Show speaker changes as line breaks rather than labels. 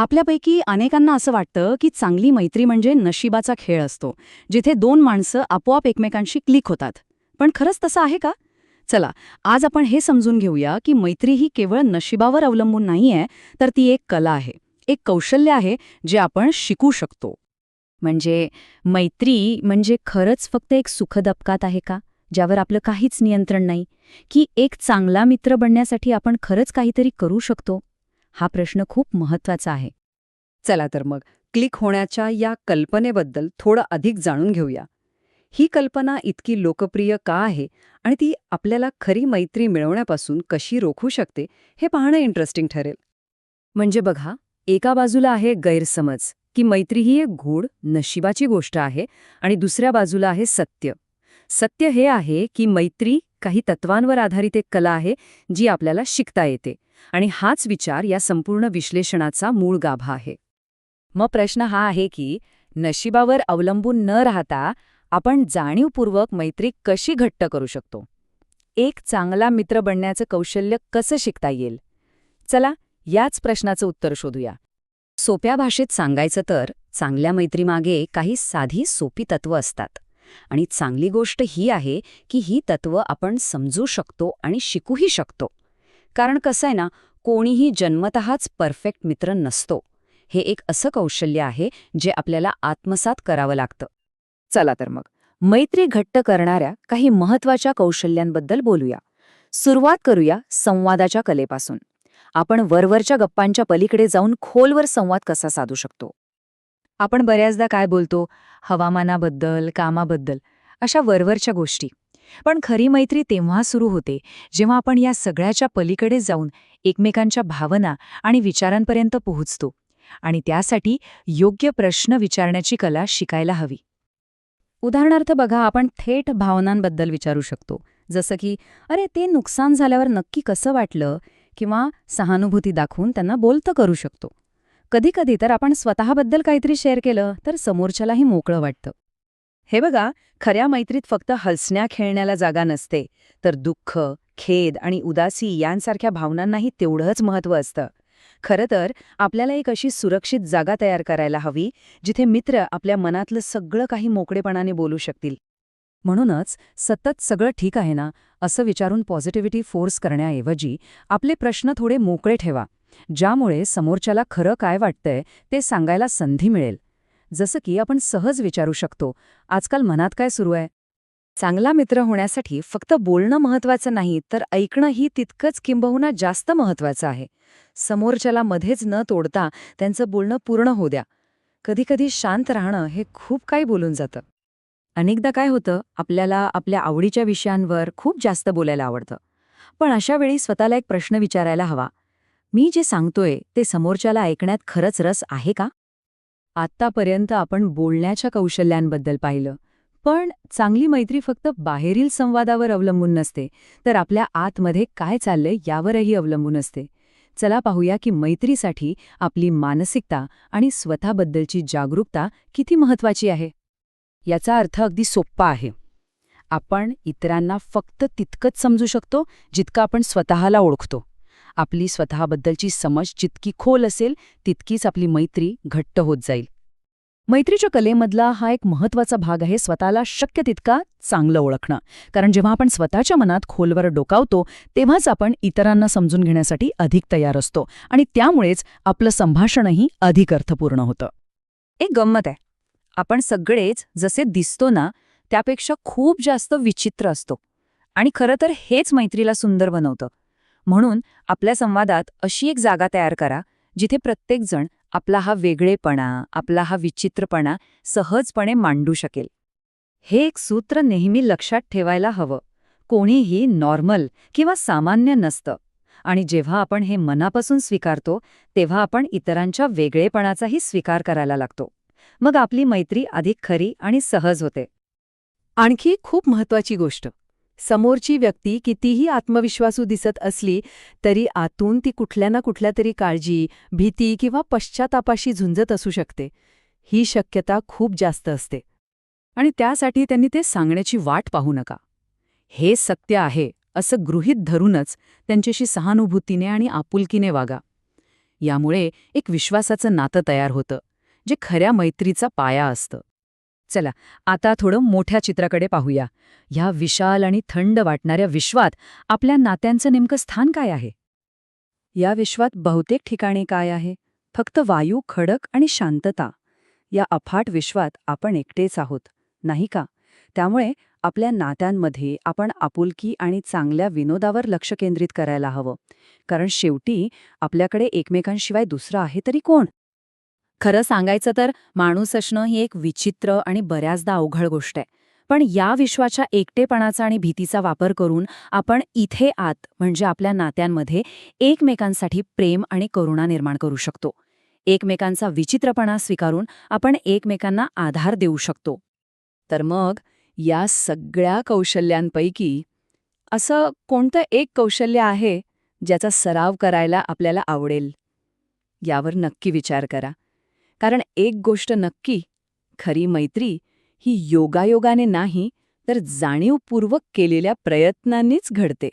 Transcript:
आपल्यापैकी अनेकांना असं वाटतं की चांगली मैत्री म्हणजे नशिबाचा खेळ असतो जिथे दोन माणसं आपोआप एकमेकांशी क्लिक होतात. पण खरंच तसं आहे का? चला आज आपण हे समजून घेऊया की मैत्री ही केवळ नशिबावर अवलंबून नाहीये तर ती एक कला आहे एक कौशल्य आहे जे आपण शिकू शकतो.
म्हणजे मैत्री म्हणजे खरंच फक्त एक सुखद अपघात आहे का? ज्यावर आपलं काहीच नियंत्रण नाही? की एक चांगला मित्र बनण्यासाठी आपण खरंच काहीतरी करू शकतो? हा प्रश्न खूप महत्त्वाचा आहे.
चला तर मग क्लिक होण्याच्या या कल्पनेबद्दल थोडं अधिक जाणून घेऊया. ही कल्पना इतकी लोकप्रिय का आहे आणि ती आपल्याला खरी मैत्री मिळवण्यापासून कशी रोखू शकते हे पाहणं इंटरेस्टिंग ठरेल. म्हणजे बघा एका बाजूला आहे गैरसमज की मैत्री ही एक घोड नशिबाची गोष्ट आहे आणि दुसऱ्या बाजूला आहे सत्य. सत्य हे आहे की मैत्री काही तत्वांवर आधारित एक कला आहे जी आपल्याला शिकता येते. आणि हाच विचार या संपूर्ण विश्लेषणाचा मूळ गाभा आहे.
मग प्रश्न हा आहे की नशिबावर अवलंबून न राहता आपण जाणीवपूर्वक मैत्री कशी घट्ट करू शकतो? एक चांगला मित्र बनण्याचं कौशल्य कसं शिकता येईल? चला याच प्रश्नाचं उत्तर शोधूया.
सोप्या भाषेत सांगायचं तर चांगल्या मैत्रीमागे काही साधी सोपी तत्व असतात. आणि चांगली गोष्ट ही आहे की ही तत्व आपण समजू शकतो आणि शिकूही शकतो. कारण कसं आहे ना कोणीही जन्मतःच परफेक्ट मित्र नसतो. हे एक असं कौशल्य आहे जे आपल्याला आत्मसात करावं लागतं.
चला तर मग मैत्री घट्ट करणाऱ्या काही महत्त्वाच्या कौशल्यांबद्दल बोलूया. सुरुवात करूया संवादाच्या कलेपासून. आपण वरवरच्या गप्पांच्या पलीकडे जाऊन खोलवर संवाद कसा साधू शकतो? आपण बऱ्याचदा काय बोलतो? हवामानाबद्दल कामाबद्दल अशा वरवरच्या गोष्टी. पण खरी मैत्री तेव्हा सुरू होते जेव्हा आपण या सगळ्याच्या पलीकडे जाऊन एकमेकांच्या भावना आणि विचारांपर्यंत पोहोचतो आणि त्यासाठी योग्य प्रश्न विचारण्याची कला शिकायला हवी.
उदाहरणार्थ बघा आपण थेट भावनांबद्दल विचारू शकतो. जसं की अरे ते नुकसान झाल्यावर नक्की कसं वाटलं? किंवा सहानुभूती दाखवून त्यांना बोलतं करू शकतो. कधीकधी तर आपण स्वतःबद्दल काहीतरी शेअर केलं तर समोरच्यालाही मोकळं वाटतं. हे बघा खऱ्या मैत्रीत फक्त हसण्या खेळण्याला जागा नसते तर दुःख खेद आणि उदासी यांसारख्या भावनांनाही तेवढंच महत्त्व असतं. खरं तर आपल्याला एक अशी सुरक्षित जागा तयार करायला हवी जिथे मित्र आपल्या मनातलं सगळं काही मोकळेपणाने बोलू शकतील. म्हणूनच सतत सगळं ठीक आहे ना असं विचारून पॉझिटिव्हिटी फोर्स करण्याऐवजी आपले प्रश्न थोडे मोकळे ठेवा. ज्यामुळे समोरच्याला खरं काय वाटतंय ते सांगायला संधी मिळेल. जसं की आपण सहज विचारू शकतो आजकाल मनात काय सुरू आहे? चांगला मित्र होण्यासाठी फक्त बोलणं महत्वाचं नाही तर ऐकणंही तितकंच किंबहुना जास्त महत्वाचं आहे. समोरच्याला मध्येच न तोडता त्यांचं बोलणं पूर्ण होऊ द्या. कधीकधी शांत राहणं हे खूप काही बोलून जातं. अनेकदा काय होतं आपल्याला आपल्या आवडीच्या विषयांवर खूप जास्त बोलायला आवडतं. पण अशा वेळी स्वतःला एक प्रश्न विचारायला हवा मी जे सांगतोय ते समोरच्याला ऐकण्यात खरंच रस आहे का? आत्तापर्यंत आपण बोलण्याच्या कौशल्यांबद्दल पाहिलं पण चांगली मैत्री फक्त बाहेरील संवादावर अवलंबून नसते तर आपल्या आतमध्ये काय चाललंय यावरही अवलंबून असते. चला पाहूया की मैत्रीसाठी आपली मानसिकता आणि स्वतःबद्दलची जागरूकता किती महत्वाची आहे. याचा अर्थ अगदी सोप्पा आहे. आपण इतरांना फक्त तितकंच समजू शकतो जितकं आपण स्वतःला ओळखतो. आपली स्वतःबद्दलची समज जितकी खोल असेल तितकीच आपली मैत्री घट्ट होत जाईल. मैत्रीच्या कलेमधला हा एक महत्त्वाचा भाग आहे स्वतःला शक्य तितका चांगलं ओळखणं. कारण जेव्हा आपण स्वतःच्या मनात खोलवर डोकावतो तेव्हाच आपण इतरांना समजून घेण्यासाठी अधिक तयार असतो आणि त्यामुळेच आपलं संभाषणही अधिक अर्थपूर्ण होतं. एक गंमत आहे. आपण सगळेच जसे दिसतो ना त्यापेक्षा खूप जास्त विचित्र असतो. आणि खरं तर हेच मैत्रीला सुंदर बनवतं. म्हणून आपल्या संवादात अशी एक जागा तयार करा जिथे प्रत्येकजण आपला हा वेगळेपणा आपला हा विचित्रपणा सहजपणे मांडू शकेल. हे एक सूत्र नेहमी लक्षात ठेवायला हवं. कोणीही नॉर्मल किंवा सामान्य नसतं. आणि जेव्हा आपण हे मनापासून स्वीकारतो तेव्हा आपण इतरांच्या वेगळेपणाचाही स्वीकार करायला लागतो. मग आपली मैत्री अधिक खरी आणि सहज होते.
आणखी खूप महत्वाची गोष्ट. समोरची व्यक्ती कितीही आत्मविश्वासू दिसत असली तरी आतून ती कुठल्या ना कुठल्या तरी काळजी भीती किंवा पश्चातापाशी झुंजत असू शकते. ही शक्यता खूप जास्त असते.
आणि त्यासाठी त्यांनी ते सांगण्याची वाट पाहू नका. हे सत्य आहे असं गृहीत धरूनच त्यांच्याशी सहानुभूतीने आणि आपुलकीने वागा.
यामुळे एक विश्वासाचं नातं तयार होतं जे खऱ्या मैत्रीचा पाया असतं. चला आता थोडं मोठ्या चित्राकडे पाहूया. ह्या विशाल आणि थंड वाटणाऱ्या विश्वात आपल्या नात्यांचं नेमकं स्थान काय आहे? या विश्वात बहुतेक ठिकाणी काय आहे? फक्त वायू खडक आणि शांतता. या अफाट विश्वात आपण एकटेच आहोत नाही का? त्यामुळे आपल्या नात्यांमध्ये आपण आपुलकी आणि चांगल्या विनोदावर लक्ष केंद्रित करायला हवं. कारण शेवटी आपल्याकडे एकमेकांशिवाय दुसरं आहे तरी कोण? खरं सांगायचं तर माणूस असणं ही एक विचित्र आणि बऱ्याचदा अवघड गोष्ट आहे. पण या विश्वाच्या एकटेपणाचा आणि भीतीचा वापर करून आपण इथे आत म्हणजे आपल्या नात्यांमध्ये एकमेकांसाठी प्रेम आणि करुणा निर्माण करू शकतो. एकमेकांचा विचित्रपणा स्वीकारून आपण एकमेकांना आधार देऊ शकतो. तर मग या सगळ्या कौशल्यांपैकी असं कोणतं एक कौशल्य आहे ज्याचा सराव करायला आपल्याला आवडेल? यावर नक्की विचार करा. कारण एक गोष्ट नक्की खरी मैत्री ही योगायोगाने नाही तर जाणीवपूर्वक केलेल्या प्रयत्नांनीच घडते.